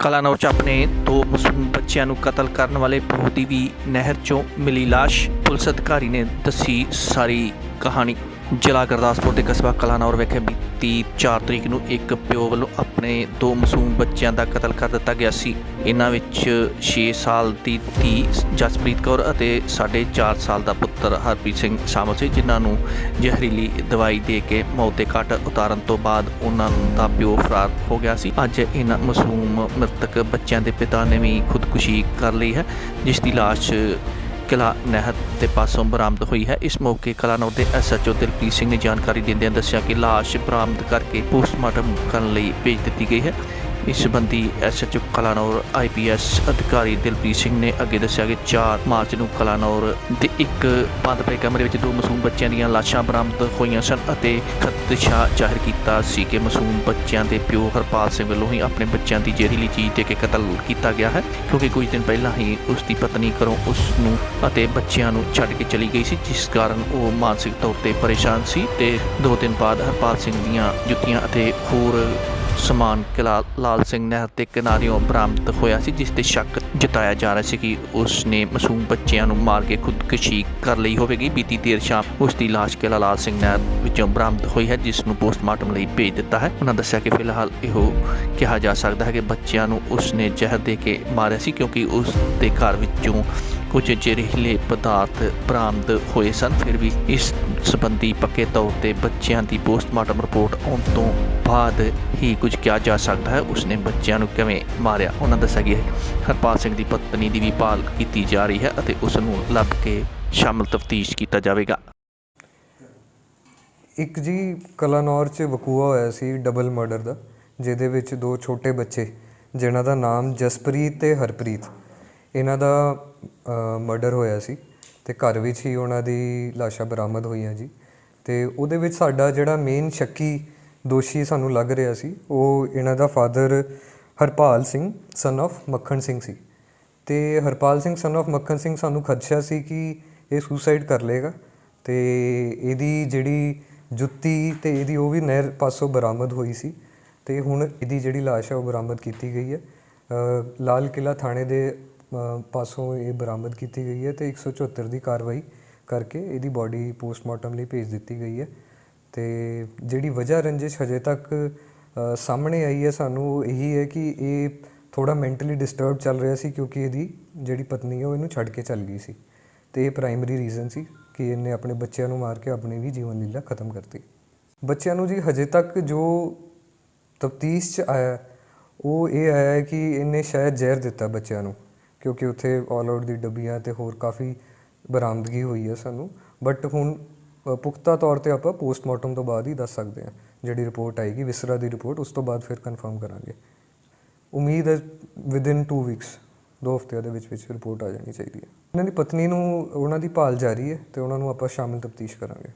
ਕਲਾਨੌਰ 'ਚ ਆਪਣੇ ਦੋ ਮਾਸੂਮ ਬੱਚਿਆਂ ਨੂੰ ਕਤਲ ਕਰਨ ਵਾਲੇ ਪਿਓ ਦੀ ਵੀ ਨਹਿਰ 'ਚੋਂ ਮਿਲੀ ਲਾਸ਼, ਪੁਲਿਸ ਅਧਿਕਾਰੀ ਨੇ ਦੱਸੀ ਸਾਰੀ ਕਹਾਣੀ। ਜ਼ਿਲ੍ਹਾ ਗੁਰਦਾਸਪੁਰ ਦੇ ਕਸਬਾ ਕਲਾਨੌਰ ਵਿਖੇ ਬੀਤੀ 4 ਤਰੀਕ ਨੂੰ ਇੱਕ ਪਿਓ ਵੱਲੋਂ ਆਪਣੇ ਦੋ ਮਾਸੂਮ ਬੱਚਿਆਂ ਦਾ ਕਤਲ ਕਰ ਦਿੱਤਾ ਗਿਆ ਸੀ। ਇਹਨਾਂ ਵਿੱਚ 6 ਸਾਲ ਦੀ ਧੀ ਜਸਪ੍ਰੀਤ ਕੌਰ ਅਤੇ 4.5 ਸਾਲ ਦਾ ਪੁੱਤਰ ਹਰਪ੍ਰੀਤ ਸਿੰਘ ਸ਼ਾਮਲ ਸੀ, ਜਿਨ੍ਹਾਂ ਨੂੰ ਜ਼ਹਿਰੀਲੀ ਦਵਾਈ ਦੇ ਕੇ ਮੌਤ ਦੇ ਘਾਟ ਉਤਾਰਨ ਤੋਂ ਬਾਅਦ ਉਹਨਾਂ ਦਾ ਪਿਓ ਫਰਾਰ ਹੋ ਗਿਆ ਸੀ। ਅੱਜ ਇਹਨਾਂ ਮਾਸੂਮ ਮ੍ਰਿਤਕ ਬੱਚਿਆਂ ਦੇ ਪਿਤਾ ਨੇ ਵੀ ਖੁਦਕੁਸ਼ੀ ਕਰ ਲਈ ਹੈ, ਜਿਸ ਦੀ ਲਾਸ਼ ਕਿਲਾ ਨਹਿਰ ਦੇ ਪਾਸੋਂ ਬਰਾਮਦ ਹੋਈ ਹੈ। ਇਸ ਮੌਕੇ ਕਲਾਨੌਰ ਦੇ ਐਸਐਚਓ ਦਿਲਪ੍ਰੀਤ ਸਿੰਘ ਨੇ ਜਾਣਕਾਰੀ ਦਿੰਦਿਆਂ ਦੱਸਿਆ ਕਿ ਲਾਸ਼ ਬਰਾਮਦ ਕਰਕੇ ਪੋਸਟਮਾਰਟਮ ਕਰਨ ਲਈ ਭੇਜ ਦਿੱਤੀ ਗਈ ਹੈ। ਇਸ ਸੰਬੰਧੀ ਐਸਐਚਓ ਕਲਾਨੌਰ ਆਈਪੀਐਸ ਅਧਿਕਾਰੀ ਦਿਲਪ੍ਰੀਤ ਸਿੰਘ ਨੇ ਅੱਗੇ ਦੱਸਿਆ ਕਿ 4 ਮਾਰਚ ਨੂੰ ਕਲਾਨੌਰ ਦੇ ਇੱਕ ਬੰਦ ਪਏ ਕਮਰੇ ਵਿੱਚ ਦੋ ਮਾਸੂਮ ਬੱਚਿਆਂ ਦੀਆਂ ਲਾਸ਼ਾਂ ਬਰਾਮਦ ਹੋਈਆਂ ਸਨ ਅਤੇ ਖਦਸ਼ਾ ਜ਼ਾਹਿਰ ਕੀਤਾ ਸੀ ਕਿ ਮਾਸੂਮ ਬੱਚਿਆਂ ਦੇ ਪਿਓ ਹਰਪਾਲ ਸਿੰਘ ਵੱਲੋਂ ਹੀ ਆਪਣੇ ਬੱਚਿਆਂ ਦੀ ਜ਼ਹਿਰੀਲੀ ਚੀਜ਼ ਦੇ ਕੇ ਕਤਲ ਕੀਤਾ ਗਿਆ ਹੈ, ਕਿਉਂਕਿ ਕੁਝ ਦਿਨ ਪਹਿਲਾਂ ਹੀ ਉਸ ਦੀ ਪਤਨੀ ਘਰੋਂ ਉਸ ਨੂੰ ਅਤੇ ਬੱਚਿਆਂ ਨੂੰ ਛੱਡ ਕੇ ਚਲੀ ਗਈ ਸੀ, ਜਿਸ ਕਾਰਨ ਉਹ ਮਾਨਸਿਕ ਤੌਰ ਤੇ ਪਰੇਸ਼ਾਨ ਸੀ ਤੇ ਦੋ ਦਿਨ ਬਾਅਦ ਹਰਪਾਲ ਸਿੰਘ ਦੀਆਂ ਜੁੱਤੀਆਂ ਅਤੇ ਹੋਰ ਸਮਾਨ ਲਾਲ ਸਿੰਘ ਨਹਿਰ ਦੇ ਕਿਨਾਰਿਓਂ ਬਰਾਮਦ ਹੋਇਆ ਸੀ, ਜਿਸ ਤੇ ਸ਼ੱਕ ਜਤਾਇਆ ਜਾ ਰਿਹਾ ਸੀ ਕਿ ਉਸ ਨੇ ਮਾਸੂਮ ਬੱਚਿਆਂ ਨੂੰ ਮਾਰ ਕੇ ਖੁਦਕੁਸ਼ੀ ਕਰ ਲਈ ਹੋਵੇਗੀ। ਬੀਤੀ ਦੇਰ ਸ਼ਾਮ ਉਸ ਦੀ ਲਾਸ਼ ਕਿਲਾ ਲਾਲ ਸਿੰਘ ਨਹਿਰ ਵਿੱਚੋਂ ਬਰਾਮਦ ਹੋਈ ਹੈ, ਜਿਸ ਨੂੰ ਪੋਸਟਮਾਰਟਮ ਲਈ ਭੇਜ ਦਿੱਤਾ ਹੈ। ਉਹਨਾਂ ਦੱਸਿਆ ਕਿ ਫਿਲਹਾਲ ਇਹੋ ਕਿਹਾ ਜਾ ਸਕਦਾ ਹੈ ਕਿ ਬੱਚਿਆਂ ਨੂੰ ਉਸ ਨੇ ਜ਼ਹਿਰ ਦੇ ਕੇ ਮਾਰਿਆ ਸੀ, ਕਿਉਂਕਿ ਉਸ ਦੇ ਘਰ ਵਿੱਚੋਂ ਕੁਝ ਜ਼ਹਿਰੀਲੇ ਪਦਾਰਥ ਬਰਾਮਦ ਹੋਏ ਸਨ। ਫਿਰ ਵੀ ਇਸ ਸੰਬੰਧੀ ਪੱਕੇ ਤੌਰ ਤੇ ਬੱਚਿਆਂ ਦੀ ਪੋਸਟਮਾਰਟਮ ਰਿਪੋਰਟ ਆਉਣ ਤੋਂ ਬਾਅਦ ਹੀ ਕੁਝ ਕਿਹਾ ਜਾ ਸਕਦਾ ਹੈ। ਉਸਨੇ ਬੱਚਿਆਂ ਨੂੰ ਕਿਵੇਂ ਮਾਰਿਆ, ਉਹਨਾਂ ਦੱਸਿਆ ਗਿਆ ਹਰਪਾਲ ਸਿੰਘ ਦੀ ਪਤਨੀ ਦੀ ਵੀ ਭਾਲ ਕੀਤੀ ਜਾ ਰਹੀ ਹੈ ਅਤੇ ਉਸ ਨੂੰ ਲੱਭ ਕੇ ਸ਼ਾਮਲ ਤਫਤੀਸ਼ ਕੀਤਾ ਜਾਵੇਗਾ। ਇੱਕ ਜੀ ਕਲਾਨੌਰ 'ਚ ਵਕੂਆ ਹੋਇਆ ਸੀ ਡਬਲ ਮਰਡਰ ਦਾ, ਜਿਹਦੇ ਵਿੱਚ ਦੋ ਛੋਟੇ ਬੱਚੇ, ਜਿਨ੍ਹਾਂ ਦਾ ਨਾਮ ਜਸਪ੍ਰੀਤ ਤੇ ਹਰਪ੍ਰੀਤ। ਇਹਨਾਂ ਦਾ ਮਰਡਰ ਹੋਇਆ ਸੀ ਤੇ ਘਰ ਵਿੱਚ ਹੀ ਉਹਨਾਂ ਦੀ ਲਾਸ਼ਾਂ ਬਰਾਮਦ ਹੋਈਆਂ ਜੀ। ਤੇ ਉਹਦੇ ਵਿੱਚ ਸਾਡਾ ਜਿਹੜਾ ਮੇਨ ਸ਼ੱਕੀ ਦੋਸ਼ੀ ਸਾਨੂੰ ਲੱਗ ਰਿਹਾ ਸੀ, ਉਹ ਇਹਨਾਂ ਦਾ father Harpal Singh son of Makhan Singh ਸੀ। ਤੇ ਹਰਪਾਲ ਸਿੰਘ ਸਨ of ਮੱਖਣ ਸਿੰਘ ਸਾਨੂੰ ਖਦਸ਼ਾ ਸੀ ਕਿ ਇਹ ਸੁਸਾਈਡ ਕਰ ਲੇਗਾ ਤੇ ਇਹਦੀ ਜਿਹੜੀ ਜੁੱਤੀ ਤੇ ਇਹਦੀ ਉਹ ਵੀ ਨਹਿਰ ਪਾਸੋਂ ਬਰਾਮਦ ਹੋਈ ਸੀ ਤੇ ਹੁਣ ਇਹਦੀ ਜਿਹੜੀ ਲਾਸ਼ ਹੈ ਉਹ ਬਰਾਮਦ ਕੀਤੀ ਗਈ ਹੈ। ਲਾਲ ਕਿਲਾ ਥਾਣੇ ਦੇ ਪਾਸੋਂ ਇਹ ਬਰਾਮਦ ਕੀਤੀ ਗਈ ਹੈ ਤੇ 174 ਦੀ ਕਾਰਵਾਈ ਕਰਕੇ ਇਹਦੀ ਬਾਡੀ ਪੋਸਟਮਾਰਟਮ ਲਈ ਭੇਜ ਦਿੱਤੀ ਗਈ ਹੈ। ਤੇ ਜਿਹੜੀ ਵਜ੍ਹਾ ਰੰਜਿਸ਼ ਹਜੇ ਤੱਕ ਸਾਹਮਣੇ ਆਈ ਹੈ, ਸਾਨੂੰ ਉਹ ਇਹੀ ਹੈ ਕਿ ਇਹ ਥੋੜਾ ਮੈਂਟਲੀ ਡਿਸਟਰਬ ਚੱਲ ਰਿਹਾ ਸੀ ਕਿਉਂਕਿ ਇਹਦੀ ਜਿਹੜੀ ਪਤਨੀ ਹੈ ਉਹ ਇਹਨੂੰ ਛੱਡ ਕੇ ਚੱਲ ਗਈ ਸੀ। ਤੇ ਇਹ ਪ੍ਰਾਇਮਰੀ ਰੀਜ਼ਨ ਸੀ ਕਿ ਇਹਨੇ ਆਪਣੇ ਬੱਚਿਆਂ ਨੂੰ ਮਾਰ ਕੇ ਆਪਣੀ ਵੀ ਜੀਵਨ ਲੀਲਾ ਖਤਮ ਕਰਤੀ। ਬੱਚਿਆਂ ਨੂੰ ਜੀ ਹਜੇ ਤੱਕ ਜੋ ਤਫਤੀਸ਼ ਚ ਆਇਆ, ਉਹ ਇਹ ਆਇਆ ਕਿ ਇਹਨੇ ਸ਼ਾਇਦ ਜ਼ਹਿਰ ਦਿੱਤਾ ਬੱਚਿਆਂ ਨੂੰ। ਕਿਉਂਕਿ ਉੱਥੇ ਆਲ ਆਊਟ ਦੀ ਡੱਬੀਆਂ ਤੇ ਹੋਰ ਕਾਫੀ ਬਰਾਮਦਗੀ ਹੋਈ ਹੈ ਸਾਨੂੰ। ਬਟ ਹੁਣ ਪੁਖਤਾ ਤੌਰ ਤੇ ਆਪਾਂ ਪੋਸਟਮਾਰਟਮ ਤੋਂ ਬਾਅਦ ਹੀ ਦੱਸ ਸਕਦੇ ਹਾਂ ਜਿਹੜੀ ਰਿਪੋਰਟ ਆਏਗੀ ਵਿਸਰਾ ਦੀ ਰਿਪੋਰਟ ਉਸ ਤੋਂ ਬਾਅਦ ਫਿਰ ਕਨਫਰਮ ਕਰਾਂਗੇ। ਉਮੀਦ ਹੈ ਵਿਦਿਨ 2 ਵੀਕਸ ਦੋ ਹਫ਼ਤਿਆਂ ਦੇ ਵਿੱਚ ਵਿੱਚ ਰਿਪੋਰਟ ਆ ਜਾਣੀ ਚਾਹੀਦੀ ਹੈ। ਉਹਨਾਂ ਦੀ ਪਤਨੀ ਨੂੰ, ਉਹਨਾਂ ਦੀ ਭਾਲ ਜਾਰੀ ਹੈ ਤੇ ਉਹਨਾਂ ਨੂੰ ਆਪਾਂ ਸ਼ਾਮਿਲ ਤਫਤੀਸ਼ ਕਰਾਂਗੇ।